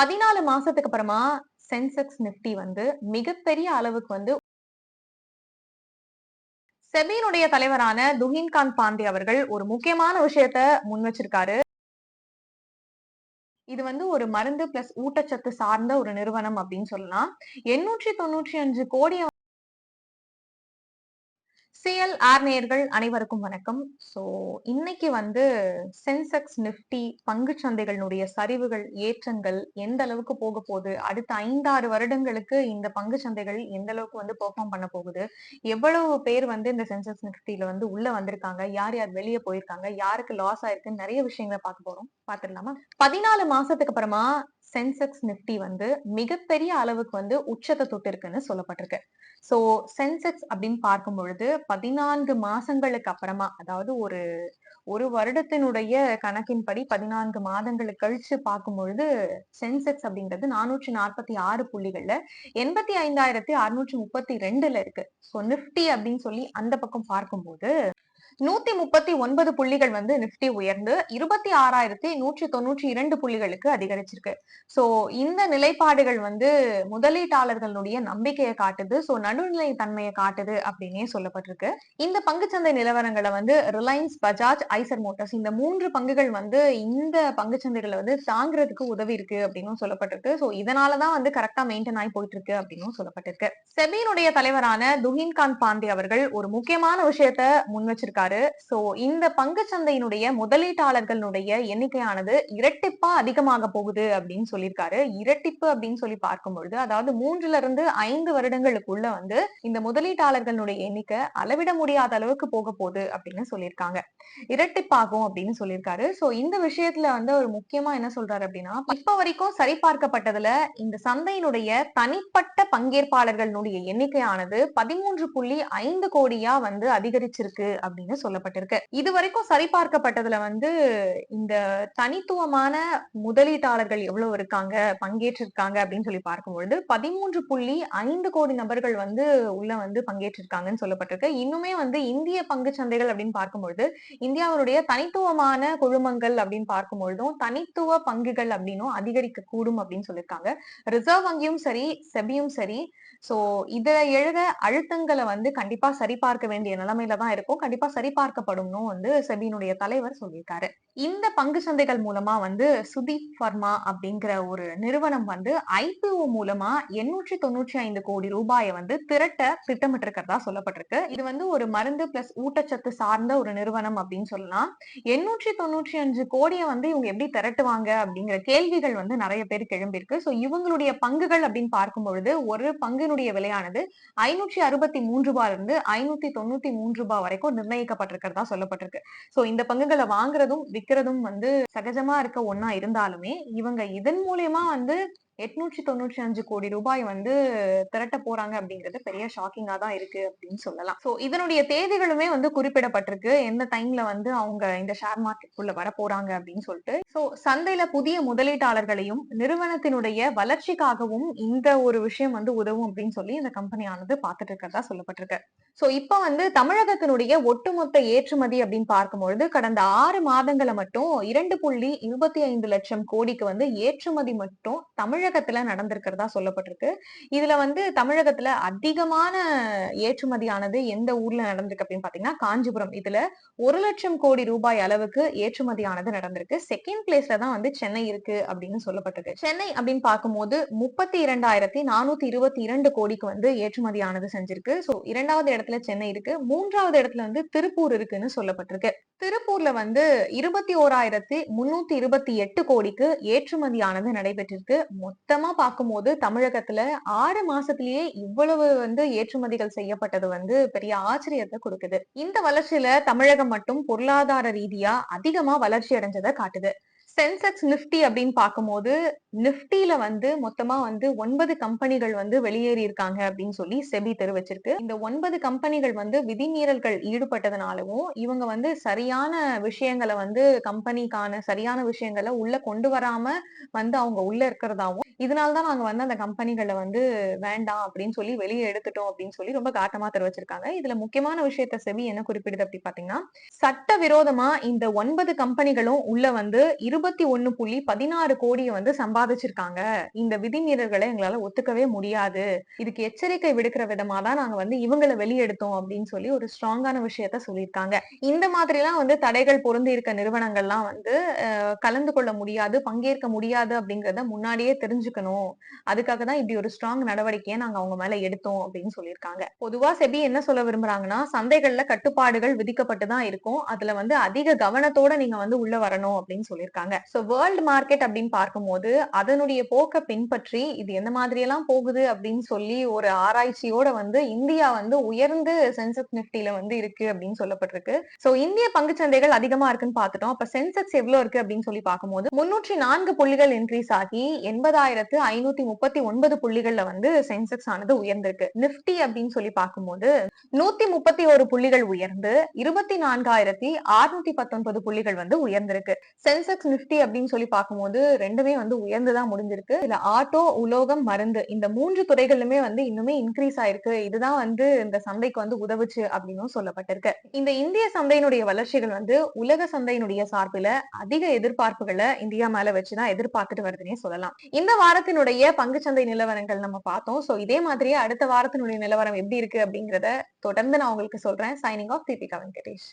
பதினாலு மாசத்துக்கு அப்புறமா சென்செக்ஸ் நிப்டி வந்து மிகப்பெரிய அளவுக்கு வந்து செபியினுடைய தலைவரான துஹின்காந்த் பாண்டே அவர்கள் ஒரு முக்கியமான விஷயத்த முன் வச்சிருக்காரு. இது வந்து ஒரு மருந்து பிளஸ் ஊட்டச்சத்து சார்ந்த ஒரு நிறுவனம் அப்படின்னு சொல்லலாம். எண்ணூற்றி தொண்ணூற்றி அஞ்சு கோடி சிஎல் ஆர்நேயர்கள் அனைவருக்கும் வணக்கம். சோ இன்னைக்கு வந்து சென்செக்ஸ் நிப்டி பங்கு சந்தைகளினுடைய சரிவுகள் ஏற்றங்கள் எந்த அளவுக்கு போக போகுது? அடுத்த ஐந்தாறு வருடங்களுக்கு இந்த பங்கு சந்தைகள் எந்த அளவுக்கு வந்து பெர்ஃபார்ம் பண்ண போகுது? எவ்வளவு பேர் வந்து இந்த சென்செக்ஸ் நிப்டில வந்து உள்ள வந்திருக்காங்க? யார் யார் வெளியே போயிருக்காங்க? யாருக்கு லாஸ் ஆயிருக்குன்னு நிறைய விஷயங்களை பார்க்க போறோம். பாத்துடலாமா பதினாலு மாசத்துக்கு அப்புறமா சென்செக்ஸ் நிப்டி வந்து மிகப்பெரிய அளவுக்கு வந்து உச்சத்தை தொட்டு இருக்குன்னு சொல்லப்பட்டிருக்கு. சோ சென்செக்ஸ் அப்படின்னு பார்க்கும் பொழுது பதினான்கு மாசங்களுக்கு அப்புறமா அதாவது ஒரு ஒரு வருடத்தினுடைய கணக்கின்படி பதினான்கு மாதங்களுக்கு கழிச்சு பார்க்கும் பொழுது சென்செக்ஸ் அப்படிங்கிறது நானூற்றி நாற்பத்தி ஆறு புள்ளிகள்ல எண்பத்தி ஐந்தாயிரத்தி அறுநூற்றி முப்பத்தி ரெண்டுல இருக்கு. ஸோ நிப்டி அப்படின்னு சொல்லி அந்த பக்கம் பார்க்கும்போது நூத்தி முப்பத்தி ஒன்பது புள்ளிகள் வந்து நிப்டி உயர்ந்து இருபத்தி ஆறாயிரத்தி நூற்றி தொண்ணூற்றி இரண்டு புள்ளிகளுக்கு அதிகரிச்சிருக்கு. சோ இந்த நிலைப்பாடுகள் வந்து முதலீட்டாளர்களுடைய நம்பிக்கையை காட்டுது. சோ நடுநிலை தன்மையை காட்டுது அப்படின்னே சொல்லப்பட்டிருக்கு. இந்த பங்குச்சந்தை நிலவரங்களை வந்து ரிலையன்ஸ் பஜாஜ் ஐசர் மோட்டார்ஸ் இந்த மூன்று பங்குகள் வந்து இந்த பங்குச்சந்தைகளை வந்து தாங்கிறதுக்கு உதவி இருக்கு அப்படின்னு சொல்லப்பட்டிருக்கு. சோ இதனாலதான் வந்து கரெக்டா மெயின்டைன் ஆகி போயிட்டு இருக்கு அப்படின்னு சொல்லப்பட்டிருக்கு. செபியினுடைய தலைவரான துஹின்காந்த் பாண்டே அவர்கள் ஒரு முக்கியமான விஷயத்த முன் வச்சிருக்காரு சோ இந்த பங்கு சந்தையினுடைய முதலீட்டாளர்களுடைய எண்ணிக்கையானது இரட்டிப்பா அதிகமாக போகுது அப்படின்னு சொல்லியிருக்காரு. இரட்டிப்பு அப்படின்னு சொல்லி பார்க்கும் பொழுது அதாவது மூன்றுல இருந்து ஐந்து வருடங்களுக்குள்ள வந்து இந்த முதலீட்டாளர்களுடைய எண்ணிக்கை அளவிட முடியாத அளவுக்கு போக போகுது அப்படின்னு சொல்லியிருக்காங்க. இரட்டிப்பாகும் அப்படின்னு சொல்லியிருக்காரு. சோ இந்த விஷயத்துல வந்து ஒரு முக்கியமா என்ன சொல்றாரு அப்படின்னா இப்ப வரைக்கும் சரிபார்க்கப்பட்டதுல இந்த சந்தையினுடைய தனிப்பட்ட பங்கேற்பாளர்களுடைய எண்ணிக்கையானது பதிமூன்று புள்ளி ஐந்து கோடியா வந்து அதிகரிச்சிருக்கு அப்படின்னு சொல்லப்பட்டிருக்கு. இது வரைக்கும் சரிபார்க்கப்பட்டதுல வந்து இந்த தனித்துவமான முதலீட்டாளர்கள் எவ்வளவு இருக்காங்க பங்கேற்றிருக்காங்க அப்படின்னு சொல்லி பார்க்கும்பொழுது பதிமூன்று புள்ளி ஐந்து கோடி நபர்கள் வந்து உள்ள வந்து பங்கேற்றிருக்காங்கன்னு சொல்லப்பட்டிருக்கு. இன்னுமே வந்து இந்திய பங்கு சந்தைகள் அப்படின்னு பார்க்கும்பொழுது இந்தியாவுடைய தனித்துவமான குழுமங்கள் அப்படின்னு பார்க்கும்பொழுதும் தனித்துவ பங்குகள் அப்படின்னும் அதிகரிக்க கூடும் அப்படின்னு சொல்லியிருக்காங்க. ரிசர்வ் வங்கியும் சரி செபியும் சரி சோ இதுல எழுத அழுத்தங்களை வந்து கண்டிப்பா சரிபார்க்க வேண்டிய நிலைமையில தான் இருக்கும். கண்டிப்பா சரிபார்க்கப்படும்னு வந்து செபியினுடைய தலைவர் சொல்லியிருக்காரு. இந்த பங்கு சந்தைகள் மூலமா வந்து சுதீப் வர்மா அப்படிங்கிற ஒரு நிறுவனம் வந்து ஐபிஓ மூலமா எண்ணூற்றி தொண்ணூற்றி ஐந்து கோடி ரூபாயை வந்து திரட்ட திட்டமிட்டு இருக்கிறதா சொல்லப்பட்டிருக்கு. இது வந்து ஒரு மருந்து பிளஸ் ஊட்டச்சத்து சார்ந்த ஒரு நிறுவனம் அப்படின்னு சொல்லலாம். எண்ணூற்றி தொண்ணூற்றி அஞ்சு கோடியை வந்து இவங்க எப்படி திரட்டுவாங்க அப்படிங்கிற கேள்விகள் வந்து நிறைய பேருக்கு எழும்பியிருக்கு சோ இவங்களுடைய பங்குகள் அப்படின்னு பார்க்கும் பொழுது ஒரு பங்கினுடைய விலையானது ஐநூற்றி அறுபத்தி மூன்று ரூபாயில இருந்து ஐநூத்தி தொண்ணூத்தி மூன்று ரூபாய் வரைக்கும் நிர்ணயிக்கப்பட்டிருக்கிறதா சொல்லப்பட்டிருக்கு. சோ இந்த பங்குகளை வாங்குறதும் விற்கிறதும் வந்து சகஜமா இருக்க ஒன்னா இருந்தாலுமே இவங்க இதன் மூலியமா வந்து எட்நூற்றி தொண்ணூற்றி அஞ்சு கோடி ரூபாய் வந்து திரட்ட போறாங்க அப்படிங்கிறது பெரிய ஷாக்கிங்கா தான் இருக்கு அப்படின்னு சொல்லலாம். சோ இதனுடைய தேதிகளுமே வந்து குறிப்பிடப்பட்டிருக்கு. எந்த டைம்ல வந்து அவங்க இந்த ஷேர் மார்க்கெட்டுக்குள்ள வர போறாங்க அப்படின்னு சொல்லிட்டு. சோ சந்தையில புதிய முதலீட்டாளர்களையும் நிறுவனத்தினுடைய வளர்ச்சிக்காகவும் இந்த ஒரு விஷயம் வந்து உதவும் அப்படின்னு சொல்லி இந்த கம்பெனியானது பார்த்துட்டு இருக்கிறதா சொல்லப்பட்டிருக்கு. சோ இப்ப வந்து தமிழகத்தினுடைய ஒட்டுமொத்த ஏற்றுமதி அப்படின்னு பார்க்கும்பொழுது கடந்த ஆறு மாதங்களை மட்டும் இரண்டு புள்ளி இருபத்தி ஐந்து லட்சம் கோடிக்கு வந்து ஏற்றுமதி மட்டும் தமிழக தமிழகத்துல நடந்திருக்கிறதா சொல்லப்பட்டிருக்கு. இதுல வந்து தமிழகத்துல அதிகமான ஏற்றுமதியானது எந்த ஊர்ல நடந்திருக்கு அப்படின்னு பாத்தீங்கன்னா காஞ்சிபுரம். இதுல ஒரு லட்சம் கோடி ரூபாய் அளவுக்கு ஏற்றுமதியானது நடந்திருக்கு. செகண்ட் பிளேஸ்ல தான் வந்து சென்னை இருக்கு அப்படின்னு சொல்லப்பட்டிருக்கு. சென்னை அப்படின்னு பார்க்கும்போது முப்பத்தி இரண்டாயிரத்தி நானூத்தி இருபத்தி இரண்டு கோடிக்கு வந்து ஏற்றுமதியானது செஞ்சிருக்கு. சோ இரண்டாவது இடத்துல சென்னை இருக்கு. மூன்றாவது இடத்துல வந்து திருப்பூர் இருக்குன்னு சொல்லப்பட்டிருக்கு. திருப்பூர்ல வந்து இருபத்தி ஓராயிரத்தி முன்னூத்தி இருபத்தி எட்டு கோடிக்கு ஏற்றுமதியானது நடைபெற்றிருக்கு. மொத்தமா பார்க்கும்போது தமிழகத்துல ஆறு மாசத்திலேயே இவ்வளவு வந்து ஏற்றுமதிகள் செய்யப்பட்டது வந்து பெரிய ஆச்சரியத்தை கொடுக்குது. இந்த வளர்ச்சியில தமிழகம் மட்டும் பொருளாதார ரீதியா அதிகமா வளர்ச்சி அடைஞ்சதை காட்டுது. சென்செக்ஸ் நிப்டி அப்படின்னு பார்க்கும்போது நிப்டில வந்து மொத்தமா வந்து ஒன்பது கம்பெனிகள் வந்து வெளியேறி இருக்காங்க அப்படின்னு சொல்லி செபி தெரிவிச்சிருக்கு. இந்த ஒன்பது கம்பெனிகள் வந்து விதிமீறல்கள் ஈடுபட்டதுனாலவும் இவங்க வந்து சரியான விஷயங்களை வந்து கம்பெனிக்கான சரியான விஷயங்களை உள்ள கொண்டு வராம வந்து அவங்க உள்ள இருக்கிறதாவும் இதனால்தான் நாங்க வந்து அந்த கம்பெனிகளை வந்து வேண்டாம் அப்படின்னு சொல்லி வெளியே எடுத்துட்டோம் அப்படின்னு சொல்லி ரொம்ப காட்டமா தெரிவிச்சிருக்காங்க. இதுல முக்கியமான விஷயத்த செபி என்ன குறிப்பிடுது அப்படி பாத்தீங்கன்னா சட்ட விரோதமா இந்த ஒன்பது கம்பெனிகளும் உள்ள வந்து இரு இருபத்தி ஒன்னு புள்ளி பதினாறு கோடியை வந்து சம்பாதிச்சிருக்காங்க. இந்த விதிமீறல்களை எங்களால ஒத்துக்கவே முடியாது. இதுக்கு எச்சரிக்கை விடுக்கிற விதமா தான் நாங்க வந்து இவங்களை வெளியெடுத்தோம் அப்படின்னு சொல்லி ஒரு ஸ்ட்ராங்கான விஷயத்த சொல்லியிருக்காங்க. இந்த மாதிரி எல்லாம் வந்து தடைகள் பொருந்தி இருக்க நிறுவனங்கள்லாம் வந்து கலந்து கொள்ள முடியாது பங்கேற்க முடியாது அப்படிங்கறத முன்னாடியே தெரிஞ்சுக்கணும். அதுக்காக தான் இப்படி ஒரு ஸ்ட்ராங் நடவடிக்கையை நாங்க அவங்க மேல எடுத்தோம் அப்படின்னு சொல்லியிருக்காங்க. பொதுவா செபி என்ன சொல்ல விரும்புறாங்கன்னா சந்தைகள்ல கட்டுப்பாடுகள் விதிக்கப்பட்டு தான் இருக்கும். அதுல வந்து அதிக கவனத்தோட நீங்க வந்து உள்ள வரணும் அப்படின்னு சொல்லியிருக்காங்க. சொல்றாங்க. சோ வேர்ல்ட் மார்க்கெட் அப்படின்னு பார்க்கும்போது அதனுடைய போக்க பின்பற்றி இது எந்த மாதிரி எல்லாம் போகுது அப்படின்னு சொல்லி ஒரு ஆராய்ச்சியோட வந்து இந்தியா வந்து உயர்ந்து சென்செக்ஸ் நிப்டில வந்து இருக்கு அப்படின்னு சொல்லப்பட்டிருக்கு. சோ இந்திய பங்குச்சந்தைகள் அதிகமா இருக்குன்னு பாத்துட்டோம் அப்ப சென்செக்ஸ் எவ்வளவு இருக்கு அப்படின்னு சொல்லி பார்க்கும்போது முன்னூற்றி நான்கு புள்ளிகள் இன்க்ரீஸ் ஆகி எண்பதாயிரத்து ஐநூத்தி முப்பத்தி ஒன்பது புள்ளிகள்ல வந்து சென்செக்ஸ் ஆனது உயர்ந்திருக்கு. நிப்டி அப்படின்னு சொல்லி பார்க்கும்போது நூத்தி முப்பத்தி ஒரு புள்ளிகள் உயர்ந்து இருபத்தி நான்காயிரத்தி அறுநூத்தி பத்தொன்பது புள்ளிகள் வந்து உயர்ந்திருக்கு. சென்செக்ஸ் பிப்டி அப்படின்னு சொல்லி பார்க்கும்போது ரெண்டுமே வந்து உயர்ந்துதான் முடிஞ்சிருக்கு. இதுல ஆட்டோ உலோகம் மருந்து இந்த மூன்று துறைகளுமே வந்து இன்னுமே இன்க்ரீஸ் ஆயிருக்கு. இதுதான் வந்து இந்த சந்தைக்கு வந்து உதவுச்சு அப்படின்னு சொல்லப்பட்டிருக்கு. இந்த இந்திய சந்தையினுடைய வளர்ச்சிகள் வந்து உலக சந்தையினுடைய சார்பில அதிக எதிர்பார்ப்புகளை இந்தியா மேல வச்சுதான் எதிர்பார்த்துட்டு வருதுன்னே சொல்லலாம். இந்த வாரத்தினுடைய பங்குச்சந்தை நிலவரங்கள் நம்ம பார்த்தோம். சோ இதே மாதிரியே அடுத்த வாரத்தினுடைய நிலவரம் எப்படி இருக்கு அப்படிங்கறத தொடர்ந்து நான் உங்களுக்கு சொல்றேன். Signing off Deepika Venkatesh.